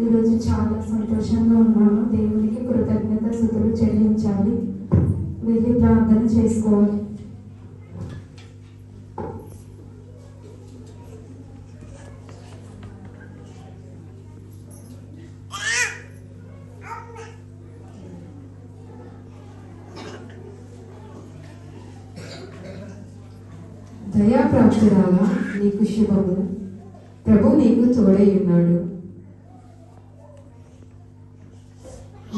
ఈరోజు చాలా సంతోషంగా ఉన్నాను దేవునికి కృతజ్ఞత స్థుతులు చెల్లించాలి. వెళ్ళి ప్రార్థన చేసుకోవాలి. దయాప్రాప్తురాలా నీకు శుభము ప్రభు నీకు తోడై ఉన్నాడు.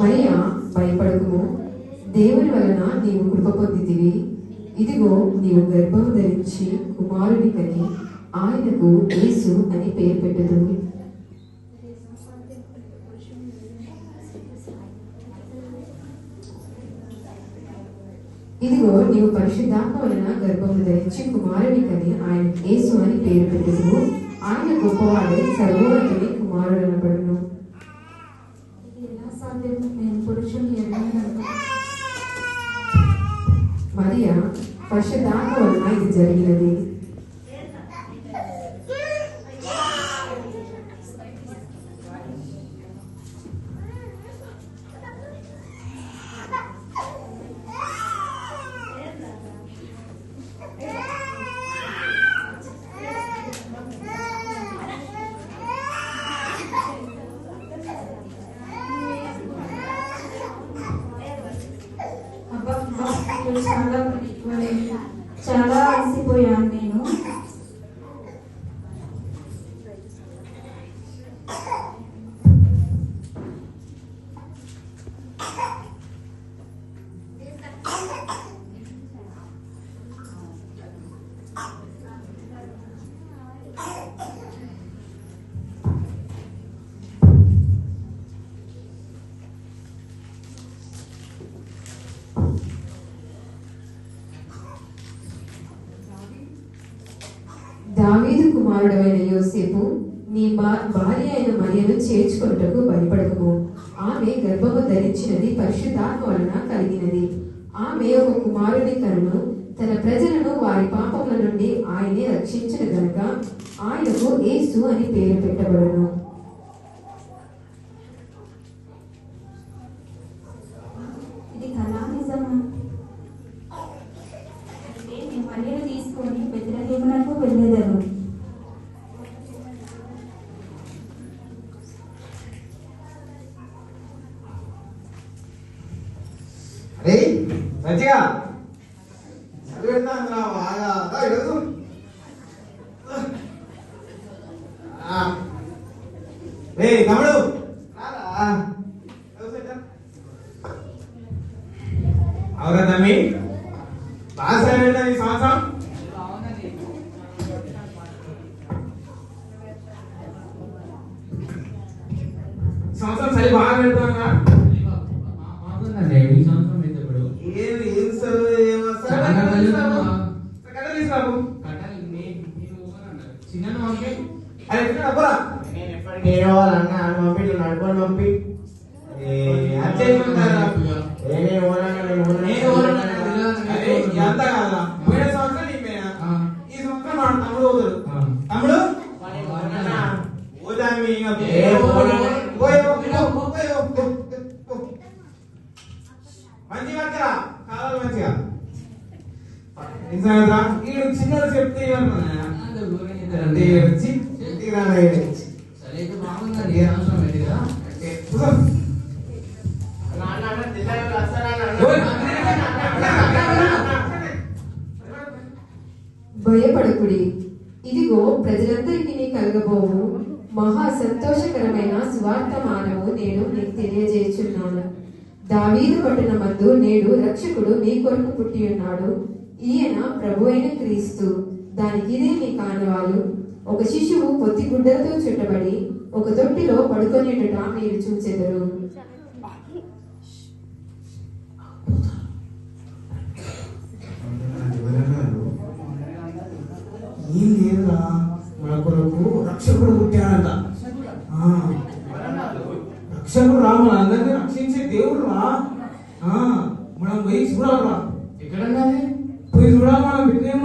మరియా భయపడకుము. దేవుని వలన నీవు కృప పొందితివి. ఇదిగో నీవు గర్భము ధరించి కుమారుని కని ఆయనకు యేసు అని పేరు పెట్టదు ఇదిగో నీవు పరిశుద్ధాత్మ వలన గర్భము ధరించి కుమారుని కని ఆయన యేసు అని పేరు పెట్టదు ఆయన గొప్పవాడు సర్వోన్నతుని కుమారుడు మరియా పరిశుద్ధాత్మ వలన ఇది జరిగినది. చాలా చాలా అలసిపోయాను నేను Thank you. కుమారుడైన యోసేపు నీ భార్య అయిన మరియను చేర్చుకొనుటకు భయపడకము. ఆమె గర్భము ధరించినది పరిశుద్ధాత్మ వలన కలిగినది. ఆమె ఒక కుమారుని కనును తన ప్రజలను వారి పాపముల నుండి ఆయనే రక్షించిన గనుక ఆయనకు ఏసు అని పేరు పెట్టబడను. మంచిగా? చదివేస్తాను బాగా. రా, తమ్ముడు. రారా. తమ్మి. బాగా చదివేనా ఈ సంవత్సరం? సంవత్సరం చలి బాగా పెడతాను చిన్న పంపి అరే నేను ఎప్పటికీ అని పంపి నువ్వు పంపి ఓనన్నా, నేను నేను కాదా పోయిన సంవత్సరం నీ పైన ఈ సంవత్సరం వాడు తమ్ముడు పోతాడు తమ్ముడు పోదామి మంచిగా వచ్చరా కావాలి మంచిగా నిజంగా చెప్తే ఏమన్నా? వచ్చి ఇంటికి సరే అయితే బాగుందండి కదా. భయపడకుడి. ఇదిగో ప్రజలందరికీ కలగబోవు. మహా సంతోషకరమైన సువార్తమానము నేను నీకు తెలియజేయుచున్నాను. దావీదు పట్టణమందు నేడు రక్షకుడు మీ కొరకు పుట్టి ఉన్నాడు ఈయన ప్రభు అయిన క్రీస్తు. దానికి ఇదే మీ కానవాలు ఒక శిశువు పొత్తి గుడ్డలతో చుట్టబడి ఒక తొట్టిలో పడుకొనేటట మీరు చూచెదరు. మన కొరకు రక్షకుడు పుట్టాడంట. ఆ, రక్షకుడు రా మన అందరినీ రక్షించే దేవుడు రా. ఆ, మనం పోయి చూడాలరా. ఎక్కడన్నది పోయి చూడాలి మన బిడ్డలో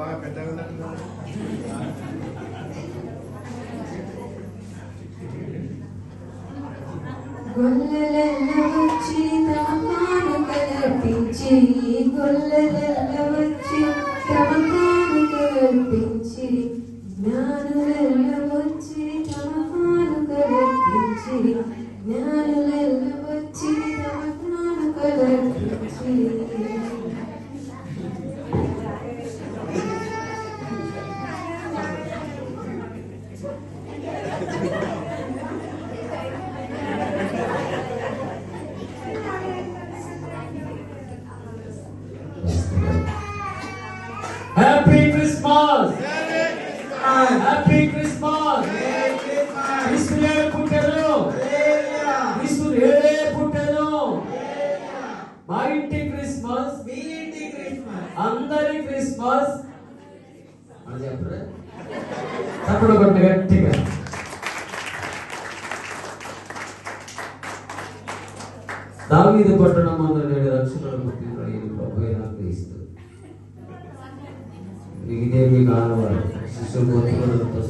బాగా పెద్దగా ఉన్నట్టున్నారు. గొల్లలెల్ల వచ్చి తమ కానుకలర్పించి గొల్లలెల్ల అందరి క్రిస్మస్ అని చెప్పరా తప్పుడు కొట్టు గట్టిగా. దావీదు పట్టణం అన్న నేడు రక్షణ పుట్టిన ఈ ప్రభు అయిన క్రీస్తు. ఇదే మీ కానవాడు శిశువు గోత్రులతో